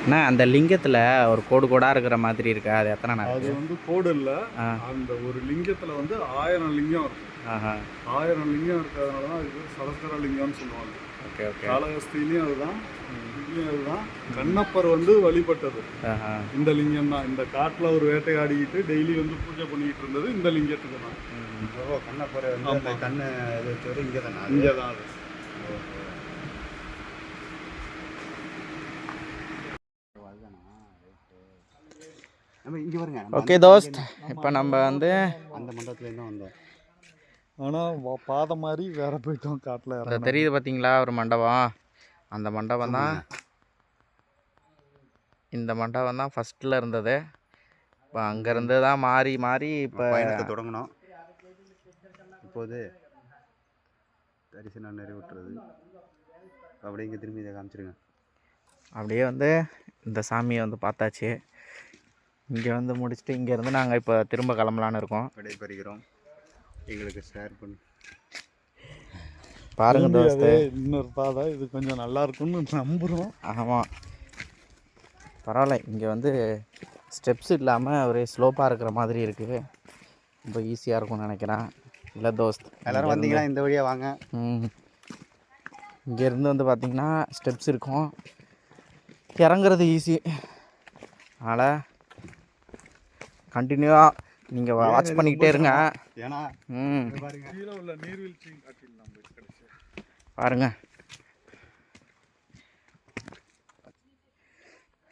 அண்ணா அந்த லிங்கத்தில் ஒரு கோடு கோடாக இருக்கிற மாதிரி இருக்கா? அது எத்தனை நாள் அது வந்து கோடு இல்ல. அந்த ஒரு லிங்கத்துல வந்து ஆயிரம் லிங்கம் இருக்கும் ஆயிரம் லிங்கம் இருக்கிறதுனால தான் அதுக்கு பேர் சலஸ்கர லிங்கம்னு சொல்லுவாங்க. Okay okay. காளஹஸ்திலையும் அதுதான் இதுலயும் அதுதான். கண்ணப்பர் வந்து வழிபட்டது. இந்த லிங்கம் தான். இந்த காட்டுல ஒரு வேட்டையாடிக்கிட்டு டெய்லி வந்து பூஜை பண்ணிட்டு இருந்தது இந்த லிங்கத்துக்கு தான். கண்ணப்பரை வந்து. கண்ணை இங்கே தானே இங்கே தான் அது நம்ம இங்கே வருங்க நம்ம ஓகே அந்த தோஸ்த். இப்போ நம்ம வந்து அந்த மண்டபத்துலேருந்து வந்தோம். ஆனா வ- பாதை மாதிரி வேற போயிட்டோம் காட்டுல இந்த தெரியுது பார்த்தீங்களா ஒரு மண்டபம்? அந்த மண்டபம் தான் இந்த மண்டபம் தான் ஃபஸ்ட்டில் இருந்தது. இப்போ அங்கேருந்து தான் மாறி மாறி இப்போ பயணத்தை தொடங்கினோம் இப்போது தரிசனம் நிறைவேற்றுறது அப்படியே இங்கே திரும்பி இதை காமிச்சிருங்க. அப்படியே வந்து இந்த சாமியை வந்து பார்த்தாச்சு. இங்கே வந்து முடிச்சுட்டு இங்கேருந்து நாங்கள் இப்போ திரும்ப கிளம்பலான்னு இருக்கோம். விடைபெறுகிறோம். எங்களுக்கு ஷேர் பண்ணு. பாருங்க தோஸ்து. இன்னொரு பாதை இது கொஞ்சம் நல்லா இருக்கும்னு நம்புறோம். ஆமாம் பரவாயில்ல இங்கே வந்து ஸ்டெப்ஸ் இல்லாமல் ஒரே ஸ்லோப்பாக இருக்கிற மாதிரி இருக்குது ரொம்ப ஈஸியாக இருக்கும்னு நினைக்கிறேன். இல்லை தோஸ்த் எல்லாரும் வந்தீங்கன்னா இந்த வழியாக வாங்க. ம். இங்கேருந்து வந்து பார்த்தீங்கன்னா ஸ்டெப்ஸ் இருக்கும். இறங்குறது ஈஸி அதனால் கண்டினியூவாக நீங்கள் வாட்ச் பண்ணிக்கிட்டே இருங்க. ஏன்னா ம். பாருங்க. கீழே உள்ள நீர்வீழ்ச்சியும் காட்டிடலாம் போய் கடைசி பாருங்க.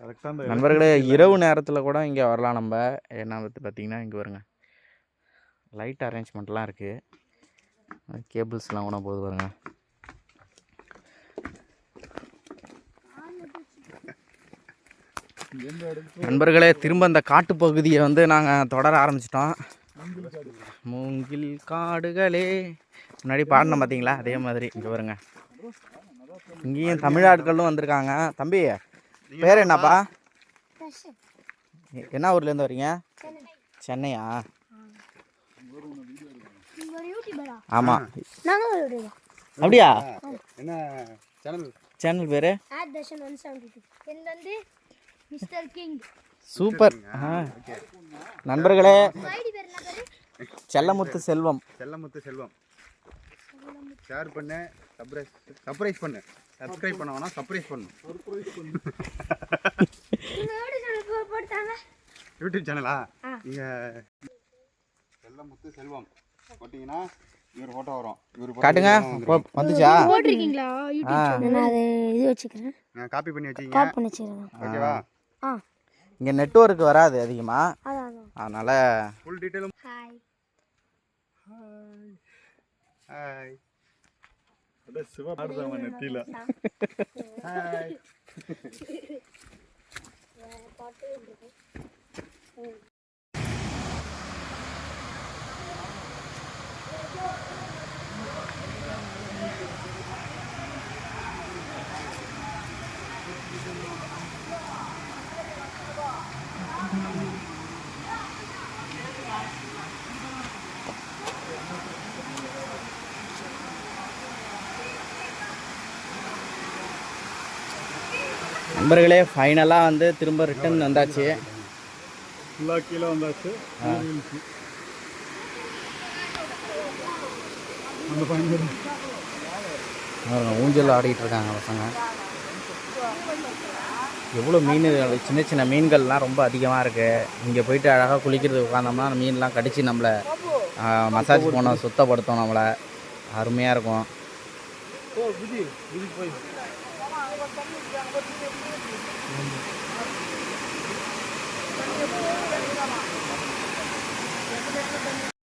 கரெக்டாக அந்த நண்பர்களே இரவு நேரத்தில் கூட இங்கே வரலாம் நம்ம. என்ன பற்றி பார்த்தீங்கன்னா இங்கே வருங்க லைட் அரேஞ்ச்மெண்ட்லாம் இருக்குது கேபிள்ஸ்லாம் கூட போகுது பாருங்க. நண்பர்களே திரும்ப அந்த காட்டுப்பகுதியை வந்து நாங்கள் தொடர ஆரம்பிச்சிட்டோம். மூங்கில் காடுகளே. முன்னாடி பாடினோம் பார்த்தீங்களா அதே மாதிரி. இங்கே வருங்க இங்கேயும் தமிழாட்களும் வந்திருக்காங்க. தம்பி பேர் என்னப்பா? என்ன ஊர்லேருந்து வரீங்க? சென்னையா? நீங்க ஒரு யூடியூபரா ஆமாம் அப்படியா என்ன சேனல் சேனல் பேர் மிஸ்டர் கிங். சூப்பர். நண்பர்களே செல்லமுத்து செல்வம். செல்லமுத்து செல்வம். ஷேர் பண்ணு சர்ப்ரைஸ் சர்ப்ரைஸ் பண்ணு. சப்ஸ்கிரைப் பண்ண. வேணாம் சர்ப்ரைஸ் பண்ணு நீங்க யூடியூப் சேனல். நீங்கள் செல்லமுத்து செல்வம். போட்டிங்கன்னா இவர் ஃபோட்டோ வரும். இவர் காட்டுங்க. வந்துச்சா? போட்டிருக்கீங்களா. யூடியூப் நான் அது இது வச்சுக்கிறேன். காப்பி பண்ணி வச்சிங்க காப் பண்ணி வச்சுக்கிறேன். ஓகேவா? ஆ. இங்கே நெட்ஒர்க் வராது அதிகமாக அதான் அதான். அதனால் ஃபுல் டீட்டெயிலும் ஹாய் ஹாய் அப்படியே சிவா ஆடுதாங்க நெத்தியில. ஹாய் நண்பர்களே ஃபைனலாக வந்து திரும்ப ரிட்டர்ன் வந்தாச்சு. ஃபுல்லாக கீழே வந்தாச்சு. ஊஞ்சல் ஆடிட்டு இருக்காங்க பசங்க. எவ்வளோ மீன் சின்ன சின்ன மீன்கள்லாம் ரொம்ப அதிகமாக இருக்குது இங்கே போயிட்டு அழகாக குளிக்கிறதுக்கு உட்காந்தோம்னா அந்த மீன்லாம் கடிச்சு நம்மளை மசாஜ் பண்ணோம் சுத்தப்படுத்தும் நம்மளை. அருமையாக இருக்கும். 全部いいです。全部。全部いいです。全部いいです。全部いいです。全部いいです。